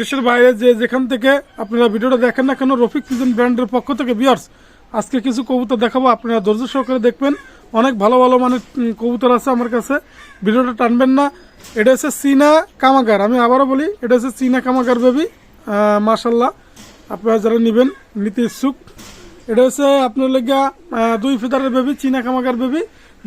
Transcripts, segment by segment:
দেশের বাইরে যে যেখান থেকে আপনারা ভিডিওটা দেখেন না কেন রফিক পিজন ব্র্যান্ডের পক্ষ থেকে বিয়ার্স আজকে কিছু কবুতর দেখাবো আপনারা ধৈর্য সহকারে দেখবেন। অনেক ভালো ভালো উম, কবুতর আছে আমার কাছে। ভিডিওটা টানবেন না। এটা হচ্ছে চীনা কামাগার। আমি আবারও বলি এটা হচ্ছে চীনা কামাগার বেবি মাশাল্লাহ আপনারা যারা নেবেন নিতে ইচ্ছুক। এটা হচ্ছে আপনার লেগা দুই ফিদারের বেবি চীনা কামাগার বেবি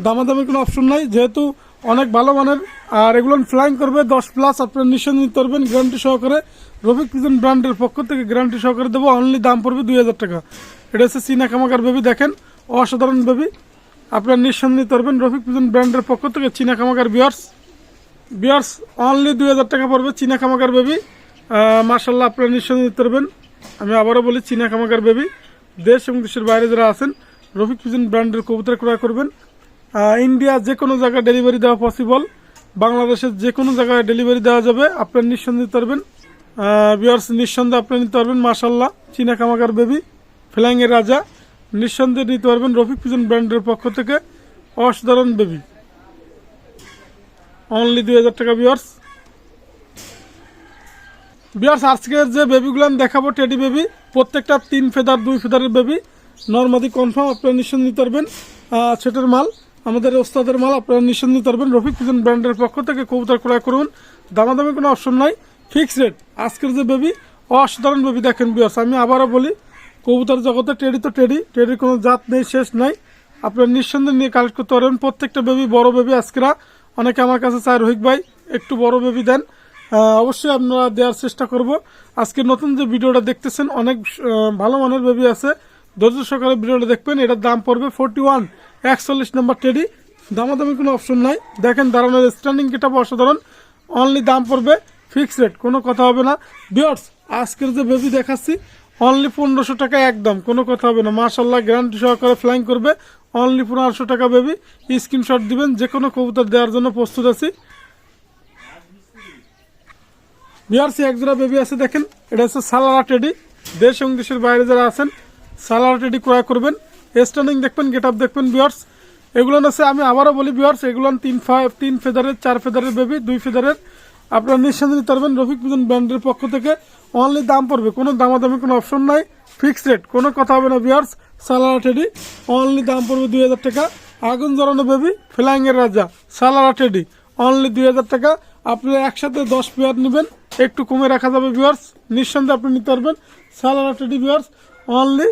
দামাদামির কোনো অপশন নাই। যেহেতু অনেক ভালো মানের আর এগুলো ফ্লাইং করবে, দশ প্লাস আপনার নিতে পারবেন গ্যারান্টি সহকারে। রফিক পিজন ব্র্যান্ডের পক্ষ থেকে গ্যারান্টি সহকারে দেবো অনলি দাম পড়বে দুই হাজার টাকা। এটা হচ্ছে চীনা কামাগার বেবি দেখেন, অসাধারণ বেবি আপনার নিঃসন্দেহ করবেন রফিক পিজন ব্র্যান্ডের পক্ষ থেকে চীনা কামাগার বিয়ার্স বিয়ার্স অনলি দুই হাজার টাকা পড়বে চীনা কামাগার বেবি মার্শাল্লাহ আপনারা নিঃসন্দেহ করবেন আমি আবারও বলি, চীনা কামাগার বেবি দেশ এবং দেশের বাইরে যারা আছেন, রফিক পিজন ব্র্যান্ডের কবুতর ক্রয় করবেন। ইন্ডিয়া যে কোনো জায়গায় ডেলিভারি দেওয়া পসিবল বাংলাদেশের যে কোনো জায়গায় ডেলিভারি দেওয়া যাবে আপনার নিঃসন্দেহ পারবেন। বিয়ার্স নিঃসন্দেহে আপনি নিতে পারবেন। মার্শাল্লাহ চীনা কামাগার বেবি ফ্ল্যাংয়ের রাজা। নিঃসন্দেহে নিতে পারবেন রফিক পিজন ব্র্যান্ডের পক্ষ থেকে অসাধারণ বেবি অনলি দুই হাজার টাকা বিয়ার্স বিয়ার্স আজকের যে বেবিগুলো আমি দেখাবো টেডি বেবি প্রত্যেকটা তিন ফেদার, দুই ফেদারের বেবি নর্মাদি কনফার্ম আপনারা নিঃসন্দেহ নিতে পারবেন। ছেটের মাল। আমাদের ওস্তাদের মাল আপনারা নিঃসন্দেহ পারবেন। রফিক পিজন ব্র্যান্ডের পক্ষ থেকে কবুতর ক্রয় করুন। দামাদামি কোনো অপশন নাই। ফিক্স রেট আজকের যে বেবি অসাধারণ বেবি দেখেন বিয়ার্স আমি আবারও বলি, কবুতর জগতে টেডি তো টেডি টেডির কোনো জাত নেই, শেষ নাই। আপনারা নিঃসন্দেহে নিয়ে কালেক্ট করতে পারবেন। প্রত্যেকটা বেবি বড় বেবি আজকেরা। অনেকে আমার কাছে চায় রহিক ভাই, একটু বড় বেবি দেন। অবশ্যই আপনারা দেওয়ার চেষ্টা করব। আজকে নতুন যে ভিডিওটা দেখতেছেন, অনেক ভালো মানের বেবি আছে। ধৈর্য সকালে ভিডিওটা দেখবেন। এটার দাম পড়বে ফোরটি ওয়ান একচল্লিশ নম্বর টেডি। দামাদামি কোনো অপশন নাই। দেখেন দাঁড়ানোর স্ট্যান্ডিং কেটা অসাধারণ। অনলি দাম পড়বে ফিক্স রেট কোনো কথা হবে না। বিয়ার্স আজকের যে বেবি দেখাচ্ছি অনলি পনেরোশো টাকা একদম, কোনো কথা হবে না। মার্শাল্লাহ গ্যারান্টি সহকারে ফ্লাইং করবে। অনলি পনেরোশো টাকা বেবি। স্ক্রিনশট দিবেন যে কোনো কবুতর দেওয়ার জন্য প্রস্তুত আছি। বিআরসি একজোড়া বেবি আছে, দেখেন। এটা হচ্ছে সালারা টেডি। দেশ এবং দেশের বাইরে যারা আছেন, সালারা টেডি ক্রয় করবেন। স্ট্যান্ডিং দেখবেন গেট আপ দেখবেন বিয়ার্স এগুলো আছে আমি আবারও বলি বিয়ার্স এগুলো তিন তিন ফেদারের, চার ফেদারের বেবি দুই ফেদারের। আপনারা নিঃসন্দেহে নিতে পারবেন, রফিক পিজন ব্র্যান্ডের পক্ষ থেকে অনলি দাম পড়বে। কোনো দামাদামি, কোনো অপশন নাই। ফিক্সড রেট কোনো কথা হবে না বিয়ার্স সালারা টেডি অনলি দাম পড়বে দুই হাজার টাকা। আগুন জ্বালানো বেবি ফ্লাইংয়ের রাজা। সালারা টেডি অনলি দুই হাজার টাকা। আপনি একসাথে দশ পেয়ার নেবেন, একটু কমে রাখা যাবে ভিউয়ার্স নিঃসন্দেহে আপনি নিতে পারবেন। সালারা টেডি ভিউয়ার্স অনলি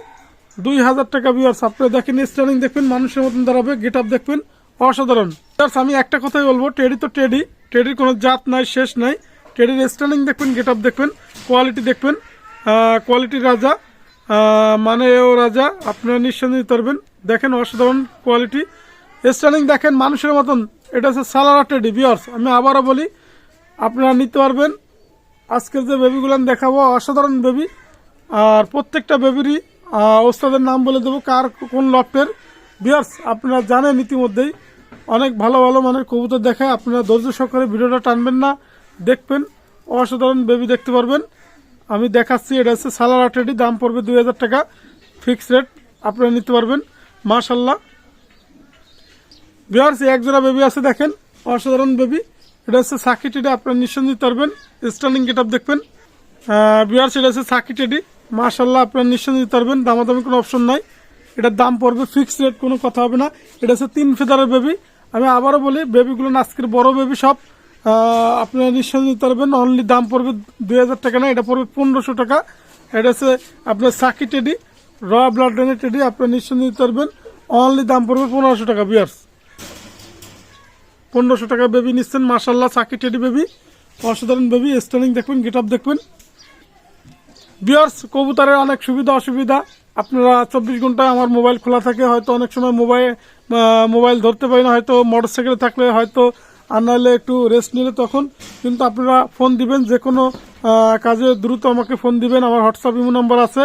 দুই হাজার টাকা ভিউয়ার্স আপনি দেখেন স্ট্যান্ডিং দেখবেন মানুষের মতন দাঁড়াবে গেট আপ দেখবেন অসাধারণ। Viewers, আমি একটা কথাই বলব টেডি তো টেডি টেডির কোনো জাত নাই শেষ নাই। টেডির স্ট্যান্ডিং দেখবেন গেট আপ দেখবেন কোয়ালিটি দেখবেন কোয়ালিটি রাজা মানে ও রাজা আপনারা নিঃসন্দেহে পারবেন। দেখেন অসাধারণ কোয়ালিটি স্ট্যান্ডিং দেখেন মানুষের মতন এটা হচ্ছে সালারা টেডি বিয়ার্স আমি আবারও বলি আপনারা নিতে পারবেন। আজকের যে বেবিগুলো দেখাবো অসাধারণ বেবি আর প্রত্যেকটা বেবিরই ওস্তাদের নাম বলে দেবো কার কোন লফটের বিয়ার্স আপনারা জানেন ইতিমধ্যেই, অনেক ভালো ভালো মানের কবুতর দেখায়। আপনারা ধৈর্য সহকারে ভিডিওটা টানবেন না, দেখবেন, অসাধারণ বেবি দেখতে পারবেন। আমি দেখাচ্ছি, এটা হচ্ছে সালার আটেডি দাম পড়বে দুই হাজার টাকা ফিক্স রেট আপনারা নিতে পারবেন মাশাল্লাহ বিহার এক জোড়া বেবি আছে, দেখেন, অসাধারণ বেবি এটা হচ্ছে সাকি টেডি, আপনারা নিঃসন্দেহে পারবেন স্ট্যান্ডিং গেট দেখবেন। বিহার সেটা হচ্ছে সাকি টেডি মাশাল্লাহ আপনারা নিঃসন্দেহে নিতে পারবেন। দামাদামি কোনো অপশন নাই। এটার দাম পড়বে ফিক্স রেট কোনো কথা হবে না। এটা হচ্ছে তিন ফেদারের বেবি আমি আবারও বলি বেবিগুলো আজকের বড় বেবি সব। আপনারা নিঃসন্দেহে নিতে পারবেন। অনলি দাম পড়বে দুই হাজার টাকা না, এটা পড়বে পনেরোশো টাকা। এটা হচ্ছে আপনার সাকি টেডি র ব্লাড ডোনের টেডি আপনারা নিঃসন্দেহে নিতে পারবেন। অনলি দাম পড়বে পনেরোশো টাকা বিয়ার্স পনেরোশো টাকা বেবি নিচ্ছেন মার্শাল্লাহ সাকি টেডি বেবি অসাধারণ বেবি স্ট্যান্ডিং দেখবেন গেট আপ দেখবেন। বিয়ার্স কবুতরের অনেক সুবিধা, অসুবিধা। আপনারা চব্বিশ ঘন্টায় আমার মোবাইল খোলা থাকে, হয়তো অনেক সময় মোবাইল মোবাইল ধরতে পারি না, হয়তো মোটর সাইকেলে থাকলে হয়তো আর একটু রেস্ট নিলে তখন। কিন্তু আপনারা ফোন দিবেন যে কোনো কাজে দ্রুত আমাকে ফোন দিবেন, আমার হোয়াটসঅ্যাপ ইমো নাম্বার আছে।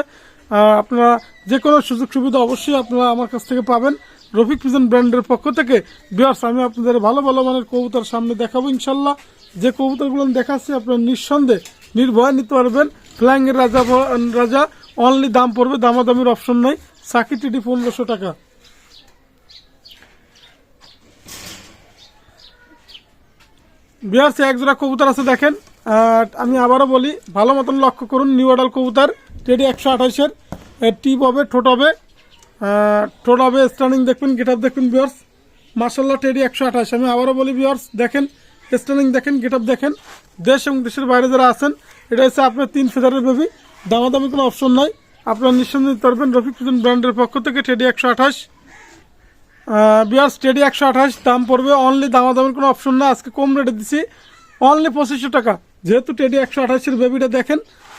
আপনারা যে কোনো সুযোগ সুবিধা অবশ্যই আপনারা আমার কাছ থেকে পাবেন। রফিক পিজন ব্র্যান্ডের পক্ষ থেকে। বিয়ার্স আমি আপনাদের ভালো ভালো মানের কবুতর সামনে দেখাবো ইনশাল্লাহ। যে কবুতরগুলো দেখাচ্ছি, আপনারা নিঃসন্দেহে নির্ভয় নিতে পারবেন। ফ্ল্যাং এর রাজা রাজা অনলি দাম পড়বে, দামাদামির অপশন নাই। সাকি টিডি পনেরোশো টাকা। বিহার সে একজোড়া কবুতর আছে দেখেন। আর আমি আবারও বলি, ভালো মতন লক্ষ্য করুন নিউ অডাল কবুতর টেডি একশো আঠাশের। টিপ হবে, ঠোঁট হবে। ঠোঁট হবে স্টার্নিং দেখবেন গেট আপ দেখবেন বিয়ার্স মার্শাল্লাহ টেডি একশো আঠাশ। আমি আবারও বলি বিয়ার্স দেখেন স্টার্নিং দেখেন গেট আপ দেখেন। দেশ এবং দেশের বাইরে যারা আছেন এটা হচ্ছে আপনার তিন ফেদারের বেবি। দামাদামি কোনো অপশন নাই। আপনারা নিঃসন্দেহ পারবেন রফিক ফুজন ব্র্যান্ডের পক্ষ থেকে টেডি একশো আঠাশ। বিয়ার্স টেডি একশো আঠাশ, দাম পড়বে অনলি দামাদামের কোনো অপশন না আজকে কম রেটে দিছি অনলি পঁচিশশো টাকা। যেহেতু টেডি একশো আঠাশের বেবিটা দেখেন,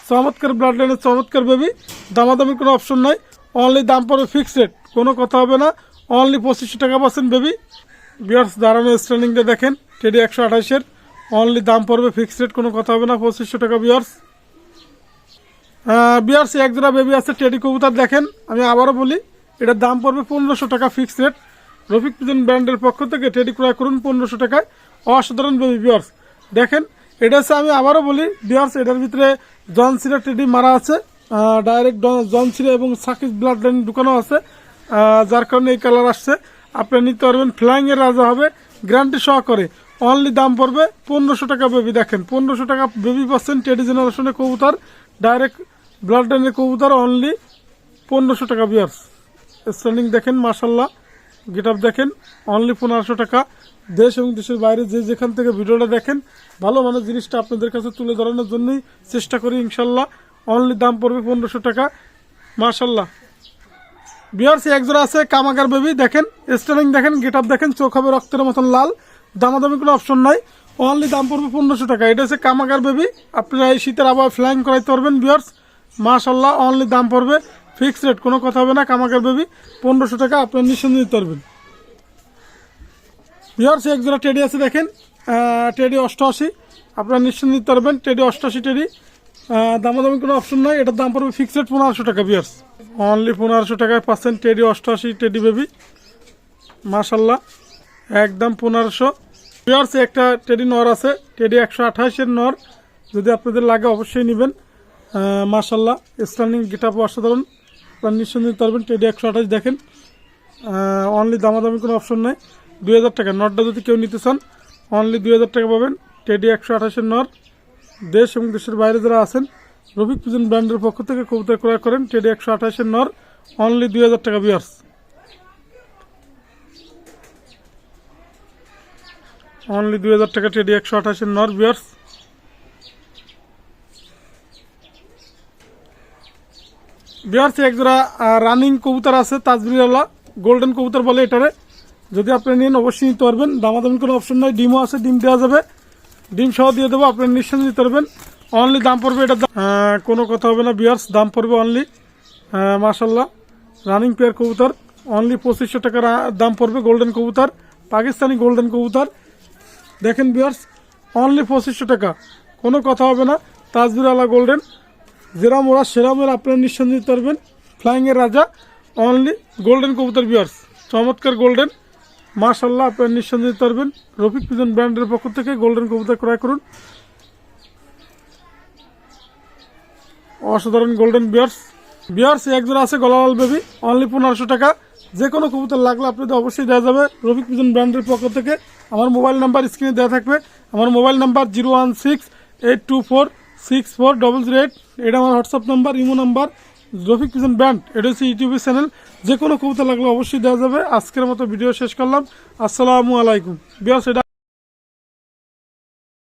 চমৎকার ব্লাড লাইনের চমৎকার বেবি, দামাদামের কোনো অপশন নাই। অনলি দাম পড়বে ফিক্সড রেট কোনো কথা হবে না। অনলি পঁচিশশো টাকা পাচ্ছেন বেবি। বিয়ার্স দাঁড়ানো স্ট্যান্ডিংটা দেখেন টেডি একশো আঠাশের। অনলি দাম পড়বে ফিক্সড রেট কোনো কথা হবে না, পঁচিশশো টাকা বিয়ার্স বিয়ার্স এক জোড়া বেবি আছে টেডি কবুতর দেখেন, আমি আবারও বলি, এটার দাম পড়বে পনেরোশো টাকা ফিক্সড রেট রফিক পিজন ব্র্যান্ডের পক্ষ থেকে টেডি ক্রয় করুন পনেরোশো টাকায়। অসাধারণ বেবি বিয়ার্স দেখেন, এটা হচ্ছে, আমি আবারও বলি বিয়ার্স এটার ভিতরে জন সিরা টেডি মারা আছে। ডাইরেক্ট জন সিরা এবং সাকিব ব্লাড লাইন ঢুকানো আছে। যার কারণে এই কালার আসছে। আপনি নিতে পারবেন ফ্লাইং এর রাজা হবে গ্যারান্টি সহকারে। অনলি দাম পড়বে পনেরোশো টাকা বেবি, দেখেন, পনেরোশো টাকা বেবি পাচ্ছেন টেডি জেনারেশনের কবুতর ডাইরেক্ট ব্লাড লাইনের কবুতর অনলি পনেরোশো টাকা বিয়ার্স স্ট্যান্ডিং দেখেন মার্শাল্লাহ গেট দেখেন অনলি পনেরোশো টাকা। দেশ এবং দেশের বাইরে যে যেখান থেকে ভিডিওটা দেখেন, ভালো মানের জিনিসটা আপনাদের কাছে তুলে ধরানোর জন্যই চেষ্টা করি ইনশাল্লাহ অনলি দাম পড়বে পনেরোশো টাকা মার্শাল্লাহ বিয়ার্স এক জোড়া আছে কামাগার বেবি, দেখেন স্ট্যান্ডিং দেখেন গেট দেখেন, চোখ হবে রক্তের মতন লাল। দামাদামি কোনো অপশন নাই। অনলি দাম পড়বে পনেরোশো টাকা। এটা হচ্ছে কামাগার বেবি আপনারা এই শীতের আবহাওয়া ফ্লাইং করাইতে পারবেন বিয়ার্স মাশাল্লাহ অনলি দাম পড়বে। ফিক্সড রেট কোনো কথা হবে না, কামাগার বেবি পনেরোশো টাকা আপনার নিঃসন্দেহ দিতে পারবেন। বিয়ার্স এক জোড়া টেডি আছে, দেখেন। টেডি অষ্টআশি। আপনারা নিশ্চয় নিতে পারবেন টেডি অষ্টআশি টেডি দামাদামি কোনো অপশন নাই। এটার দাম পড়বে ফিক্সড রেট পনেরোশো টাকা বিয়ার্স অনলি পনেরোশো টাকায় পাচ্ছেন টেডি অষ্টআশি টেডি বেবি মাশাল্লাহ একদম পনেরোশো। বিয়ার্স একটা টেডি নর আছে। টেডি একশো আঠাশের নর। যদি আপনাদের লাগে অবশ্যই নেবেন। মাশাল্লাহ স্ট্যান্ডিং গেট আপ অসাধারণ। আপনারা নিতে পারবেন টেডি একশো আঠাশ। দেখেন অনলি দামাদামি কোনো অপশন নেই। দুই হাজার টাকা। নটটা যদি কেউ নিতে চান অনলি দুই হাজার টাকা পাবেন। টেডি একশো আঠাশের নর। দেশ এবং দেশের বাইরে যারা আছেন, রফিক পিজন ব্র্যান্ডের পক্ষ থেকে কবুতর ক্রয় করেন। টেডি একশো আঠাশের নর। অনলি দুই হাজার টাকা বিয়ার্স অনলি দুই হাজার টাকা টেডি একশো আঠাশের নর বিয়ার্স বিহার এক জোড়া রানিং কবুতর আছে, তাজবিরওয়ালা গোল্ডেন কবুতর বলে এটারে। যদি আপনি নিন, অবশ্যই নিতে পারবেন। দামাদামি কোনো অপশন নয় ডিমও আছে, ডিম দেওয়া যাবে। ডিম সহ দিয়ে দেবো, আপনি নিশ্চয় নিতে পারবেন। অনলি দাম পড়বে এটা। কোনো কথা হবে না বিয়ার্স দাম পড়বে অনলি মাসাল্লাহ রানিং পেয়ার কবুতর অনলি পঁচিশশো টাকার দাম পড়বে গোল্ডেন কবুতর। পাকিস্তানি গোল্ডেন কবুতর। দেখেন বিয়ার্স অনলি পঁচিশশো টাকা। কোনো কথা হবে না। তাজবিরওয়ালা গোল্ডেন যেরাম ওরা সেরামের আপনারা নিঃসন্দেহ পারবেন। ফ্লাইংয়ের রাজা অনলি গোল্ডেন কবুতর বিয়ার্স চমৎকার গোল্ডেন মার্শাল্লাহ আপনারা নিঃসন্দেহ পারবেন। রফিক পিজন ব্র্যান্ডের পক্ষ থেকে গোল্ডেন কবুতর ক্রয় করুন। অসাধারণ গোল্ডেন বিয়ার্স বিয়ার্স এক জোড়া আছে গলালাল বেবি অনলি পনেরোশো টাকা। যে কোনো কবুতর লাগলে আপনাদের অবশ্যই দেওয়া যাবে। রফিক পিজন ব্র্যান্ডের পক্ষ থেকে আমার মোবাইল নাম্বার স্ক্রিনে দেওয়া থাকবে। আমার mobile number zero one six eight two four six four double zero eight. এটা আমার WhatsApp number, imo number. Rafiq pigeon brand, এটা হচ্ছে ইউটিউবের চ্যানেল। যে কোনো কবুতর লাগলে অবশ্যই দেওয়া যাবে। আজকের মতো ভিডিও শেষ করলাম। আসসালামু আলাইকুম। বিয়াস, এটা